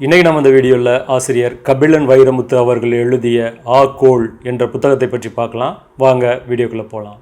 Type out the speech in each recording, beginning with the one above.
இன்றைக்கு நம்ம இந்த வீடியோவில் ஆசிரியர் கபிலன் வைரமுத்து அவர்கள் எழுதிய ஆ கோள் என்ற புத்தகத்தை பற்றி பார்க்கலாம். வாங்க வீடியோக்குள்ளே போகலாம்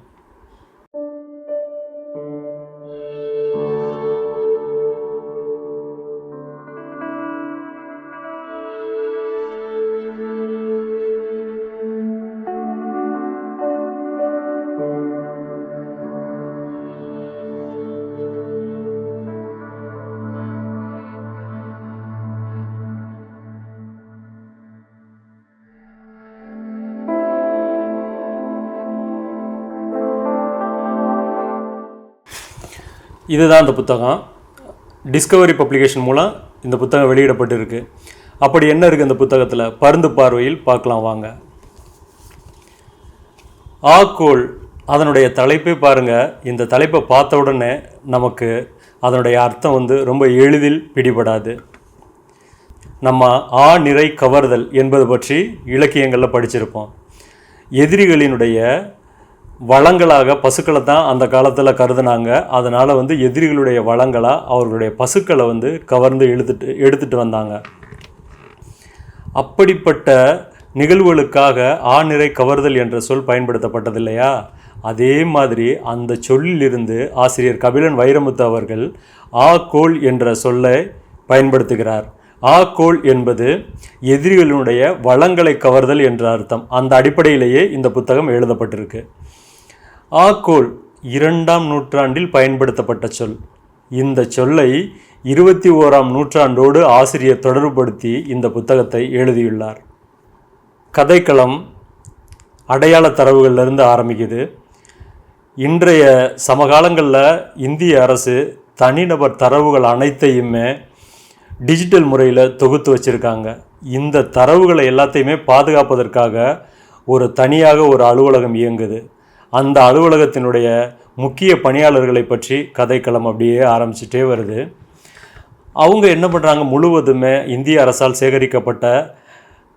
இதுதான் இந்த புத்தகம். டிஸ்கவரி பப்ளிகேஷன் மூலம் இந்த புத்தகம் வெளியிடப்பட்டிருக்கு. அப்படி என்ன இருக்குது இந்த புத்தகத்தில்? பருந்து பார்வையில் பார்க்கலாம் வாங்க. ஆக்கோள் அதனுடைய தலைப்பை பாருங்கள் இந்த தலைப்பை பார்த்த உடனே நமக்கு அதனுடைய அர்த்தம் வந்து ரொம்ப எளிதில் பிடிபடாது. நம்ம ஆ நிறை கவர்தல் என்பது பற்றி இலக்கியங்களில் படிச்சிருப்போம். எதிரிகளினுடைய வளங்களாக பசுக்களை தான் அந்த காலத்தில் கருதுனாங்க. அதனால் வந்து எதிரிகளுடைய வளங்களாக அவர்களுடைய பசுக்களை வந்து கவர்ந்து எழுத்துட்டு எடுத்துட்டு வந்தாங்க. அப்படிப்பட்ட நிகழ்வுகளுக்காக ஆ நிறை கவர்தல் என்ற சொல் பயன்படுத்தப்பட்டது இல்லையா? அதே மாதிரி அந்த சொல்லிலிருந்து ஆசிரியர் கபிலன் வைரமுத்து அவர்கள் ஆ கோள் என்ற சொல்லை பயன்படுத்துகிறார். ஆ கோள் என்பது எதிரிகளுடைய வளங்களை கவர்தல் என்ற அர்த்தம். அந்த அடிப்படையிலேயே இந்த புத்தகம் எழுதப்பட்டிருக்கு. ஆக்கோல் இரண்டாம் நூற்றாண்டில் பயன்படுத்தப்பட்ட சொல். இந்த சொல்லை இருபத்தி ஓராம் நூற்றாண்டோடு ஆசிரியர் தொடர்புபடுத்தி இந்த புத்தகத்தை எழுதியுள்ளார். கதைக்களம் அடையாள தரவுகளிலிருந்து ஆரம்பிக்குது. இன்றைய சமகாலங்களில் இந்திய அரசு தனிநபர் தரவுகள் அனைத்தையுமே டிஜிட்டல் முறையில் தொகுத்து வச்சுருக்காங்க. இந்த தரவுகளை எல்லாத்தையுமே பாதுகாப்பதற்காக ஒரு தனியாக ஒரு அலுவலகம் இயங்குது. அந்த அலுவலகத்தினுடைய முக்கிய பணியாளர்களை பற்றி கதைக்களம் அப்படியே ஆரம்பிச்சிட்டே வருது. அவங்க என்ன பண்ணுறாங்க முழுவதுமே இந்திய அரசால் சேகரிக்கப்பட்ட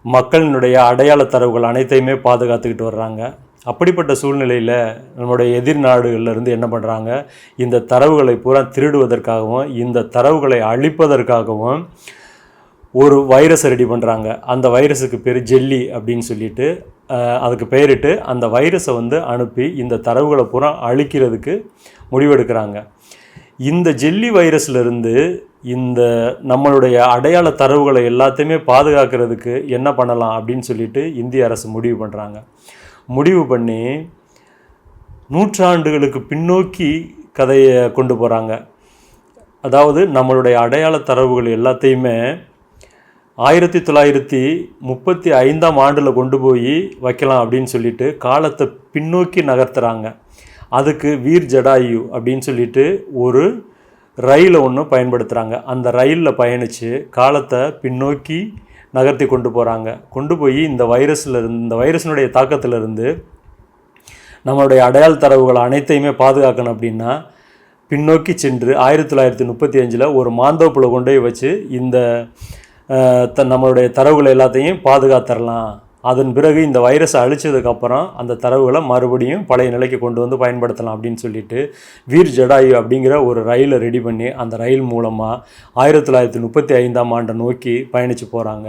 மக்களினுடைய அடையாள தரவுகள் அனைத்தையுமே பாதுகாத்துக்கிட்டு வர்றாங்க. அப்படிப்பட்ட சூழ்நிலையில் நம்முடைய எதிர் நாடுகள்லேருந்து என்ன பண்ணுறாங்க இந்த தரவுகளை பூரா திருடுவதற்காகவும் இந்த தரவுகளை அழிப்பதற்காகவும் ஒரு வைரஸை ரெடி பண்ணுறாங்க அந்த வைரஸுக்கு பேர் ஜெல்லி அப்படின்னு சொல்லிட்டு அதுக்கு பெயரிட்டு அந்த வைரஸை வந்து அனுப்பி இந்த தரவுகளை பூரா அழிக்கிறதுக்கு முடிவெடுக்கிறாங்க. இந்த ஜெல்லி வைரஸ்லேருந்து இந்த நம்மளுடைய அடையாள தரவுகளை எல்லாத்தையுமே பாதுகாக்கிறதுக்கு என்ன பண்ணலாம் அப்படின்னு சொல்லிட்டு இந்திய அரசு முடிவு பண்ணுறாங்க முடிவு பண்ணி நூற்றாண்டுகளுக்கு பின்னோக்கி கதையை கொண்டு போகிறாங்க அதாவது நம்மளுடைய அடையாள தரவுகள் எல்லாத்தையுமே ஆயிரத்தி தொள்ளாயிரத்தி முப்பத்தி ஐந்தாம் ஆண்டில் கொண்டு போய் வைக்கலாம் அப்படின்னு சொல்லிட்டு காலத்தை பின்னோக்கி நகர்த்துறாங்க. அதுக்கு வீர் ஜடாயு அப்படின்னு சொல்லிட்டு ஒரு ரயிலை ஒன்று பயன்படுத்துகிறாங்க அந்த ரயிலில் பயணித்து காலத்தை பின்னோக்கி நகர்த்தி கொண்டு போகிறாங்க கொண்டு போய் இந்த வைரஸில் இருந்து இந்த வைரஸினுடைய தாக்கத்திலிருந்து நம்மளுடைய அடையாள தரவுகள் அனைத்தையுமே பாதுகாக்கணும் அப்படின்னா பின்னோக்கி சென்று ஆயிரத்தி தொள்ளாயிரத்தி முப்பத்தி அஞ்சில் ஒரு மாந்தோப்பில் கொண்டு போய் வச்சு இந்த த நம்மளுடைய தரவுகளை எல்லாத்தையும் பாதுகாத்தரலாம். அதன் பிறகு இந்த வைரஸை அழிச்சதுக்கப்புறம் அந்த தரவுகளை மறுபடியும் பழைய நிலைக்கு கொண்டு வந்து பயன்படுத்தலாம் அப்படின்னு சொல்லிட்டு வீர் ஜடாயு அப்படிங்கிற ஒரு ரயிலை ரெடி பண்ணி அந்த ரயில் மூலமாக ஆயிரத்தி தொள்ளாயிரத்தி முப்பத்தி ஐந்தாம் ஆண்டை நோக்கி பயணித்து போகிறாங்க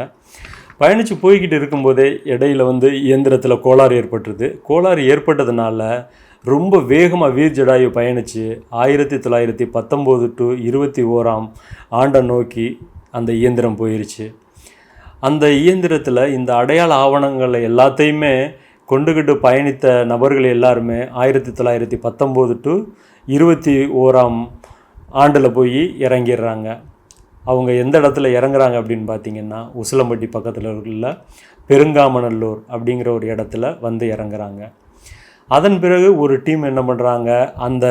பயணித்து போய்கிட்டு இருக்கும்போதே இடையில வந்து இயந்திரத்தில் கோளாறு ஏற்பட்டுருது. கோளாறு ஏற்பட்டதுனால ரொம்ப வேகமாக வீர் ஜடாயு பயணித்து ஆயிரத்தி தொள்ளாயிரத்தி பத்தொம்போது டு இருபத்தி ஓராம் ஆண்டை நோக்கி அந்த இயந்திரம் போயிருச்சு. அந்த இயந்திரத்தில் இந்த அடையாள ஆவணங்களை எல்லாத்தையுமே கொண்டுகிட்டு பயணித்த நபர்கள் எல்லாருமே ஆயிரத்தி தொள்ளாயிரத்தி பத்தொம்போது டு இருபத்தி ஓராம் ஆண்டில் போய் இறங்கிடுறாங்க. அவங்க எந்த இடத்துல இறங்குறாங்க அப்படின்னு பார்த்தீங்கன்னா உசிலம்பட்டி பக்கத்தில் உள்ள பெருங்காமநல்லூர் அப்படிங்கிற ஒரு இடத்துல வந்து இறங்குறாங்க. அதன் பிறகு ஒரு டீம் என்ன பண்ணுறாங்க அந்த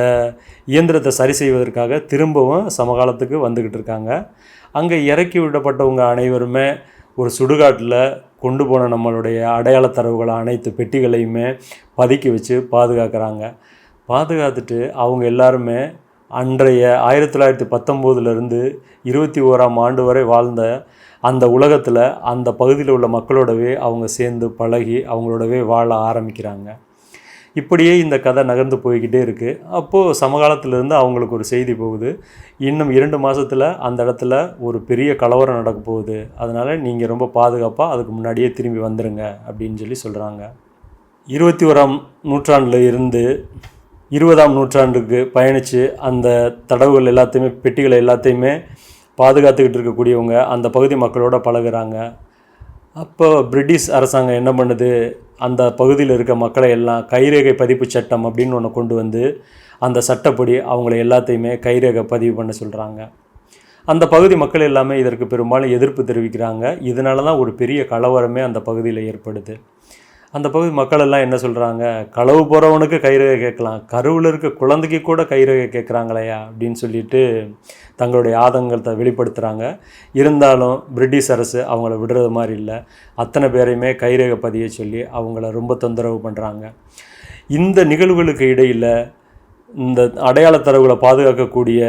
இயந்திரத்தை சரி செய்வதற்காக திரும்பவும் சமகாலத்துக்கு வந்துக்கிட்டு இருக்காங்க. அங்கே இறக்கி விடப்பட்டவங்க அனைவருமே ஒரு சுடுகாட்டில் கொண்டு போன நம்மளுடைய அடையாள தரவுகளை அனைத்து பெட்டிகளையுமே பதுக்கி வச்சு பாதுகாக்கிறாங்க. பாதுகாத்துட்டு அவங்க எல்லாருமே அன்றைய ஆயிரத்தி தொள்ளாயிரத்தி பத்தொம்போதுலேருந்து இருபத்தி ஓராம் ஆண்டு வரை வாழ்ந்த அந்த உலகத்தில் அந்த பகுதியில் உள்ள மக்களோடவே அவங்க சேர்ந்து பழகி அவங்களோடவே வாழ ஆரம்பிக்கிறாங்க. இப்படியே இந்த கதை நகர்ந்து போய்கிட்டே இருக்குது அப்போது சமகாலத்திலிருந்து அவங்களுக்கு ஒரு செய்தி போகுது. இன்னும் இரண்டு மாதத்தில் அந்த இடத்துல ஒரு பெரிய கலவரம் நடக்க போகுது. அதனால் நீங்கள் ரொம்ப பாதுகாப்பாக அதுக்கு முன்னாடியே திரும்பி வந்துடுங்க அப்படின்னு சொல்லி சொல்கிறாங்க இருபத்தி ஓராம் நூற்றாண்டில் இருந்து இருபதாம் நூற்றாண்டுக்கு பயணித்து அந்த தடவுகள் எல்லாத்தையுமே பெட்டிகளை எல்லாத்தையுமே பாதுகாத்துக்கிட்டு இருக்கக்கூடியவங்க அந்த பகுதி மக்களோட பழகுறாங்க. அப்போ பிரிட்டிஷ் அரசாங்கம் என்ன பண்ணுது? அந்த பகுதியில் இருக்க மக்களை எல்லாம் கைரேகை பதிப்பு சட்டம் அப்படின்னு ஒன்று கொண்டு வந்து அந்த சட்டப்படி அவங்கள எல்லாத்தையுமே கைரேகை பதிவு பண்ண சொல்கிறாங்க அந்த பகுதி மக்கள் எல்லாமே இதற்கு பெரும்பாலும் எதிர்ப்பு தெரிவிக்கிறாங்க. இதனால தான் ஒரு பெரிய கலவரமே அந்த பகுதியில் ஏற்படுது. அந்த பகுதி மக்கள் எல்லாம் என்ன சொல்கிறாங்க களவு போகிறவனுக்கு கைரகை கேட்கலாம். கருவில் இருக்க குழந்தைக்கு கூட கைரகை கேட்குறாங்களையா? அப்படின்னு சொல்லிட்டு தங்களுடைய ஆதங்கத்தை வெளிப்படுத்துகிறாங்க இருந்தாலும் பிரிட்டிஷ் அரசு அவங்கள விடுறது மாதிரி இல்லை. அத்தனை பேரையுமே கைரேகை பதிய சொல்லி அவங்கள ரொம்ப தொந்தரவு பண்ணுறாங்க இந்த நிகழ்வுகளுக்கு இடையில் இந்த அடையாள தரவுகளை பாதுகாக்கக்கூடிய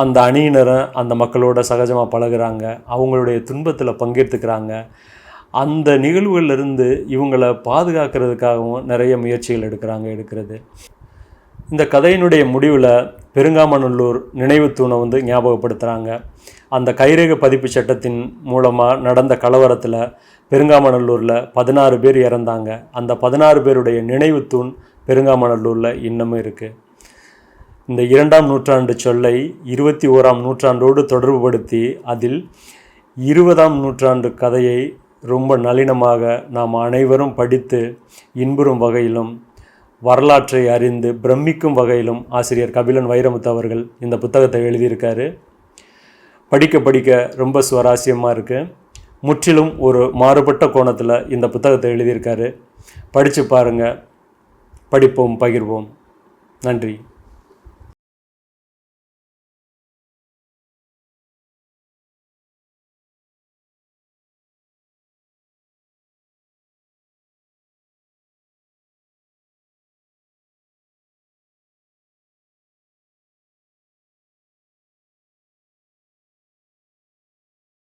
அந்த அணியினரை அந்த மக்களோட சகஜமாக பழகுறாங்க. அவங்களுடைய துன்பத்தில் பங்கெடுத்துக்கிறாங்க அந்த நிகழ்வுகளிலிருந்து இவங்களை பாதுகாக்கிறதுக்காகவும் நிறைய முயற்சிகள் எடுக்கிறாங்க எடுக்கிறது. இந்த கதையினுடைய முடிவில் பெருங்காமநல்லூர் நினைவு தூணை வந்து ஞாபகப்படுத்துகிறாங்க அந்த கைரேக பதிப்பு சட்டத்தின் மூலமாக நடந்த கலவரத்தில் பெருங்காமநல்லூரில் பதினாறு பேர் இறந்தாங்க. அந்த பதினாறு பேருடைய நினைவு தூண் பெருங்காமநல்லூரில் இன்னமும் இருக்குது இந்த இரண்டாம் நூற்றாண்டு சொல்லை இருபத்தி ஓராம் நூற்றாண்டோடு தொடர்புபடுத்தி அதில் இருபதாம் நூற்றாண்டு கதையை ரொம்ப நளினமாக நாம் அனைவரும் படித்து இன்புறும் வகையிலும் வரலாற்றை அறிந்து பிரமிக்கும் வகையிலும் ஆசிரியர் கபிலன் வைரமுத்து அவர்கள் இந்த புத்தகத்தை எழுதியிருக்காரு. படிக்க படிக்க ரொம்ப சுவாரஸ்யமாக இருக்குது முற்றிலும் ஒரு மாறுபட்ட கோணத்தில் இந்த புத்தகத்தை எழுதியிருக்காரு. படித்து பாருங்கள் படிப்போம் பகிர்வோம். நன்றி.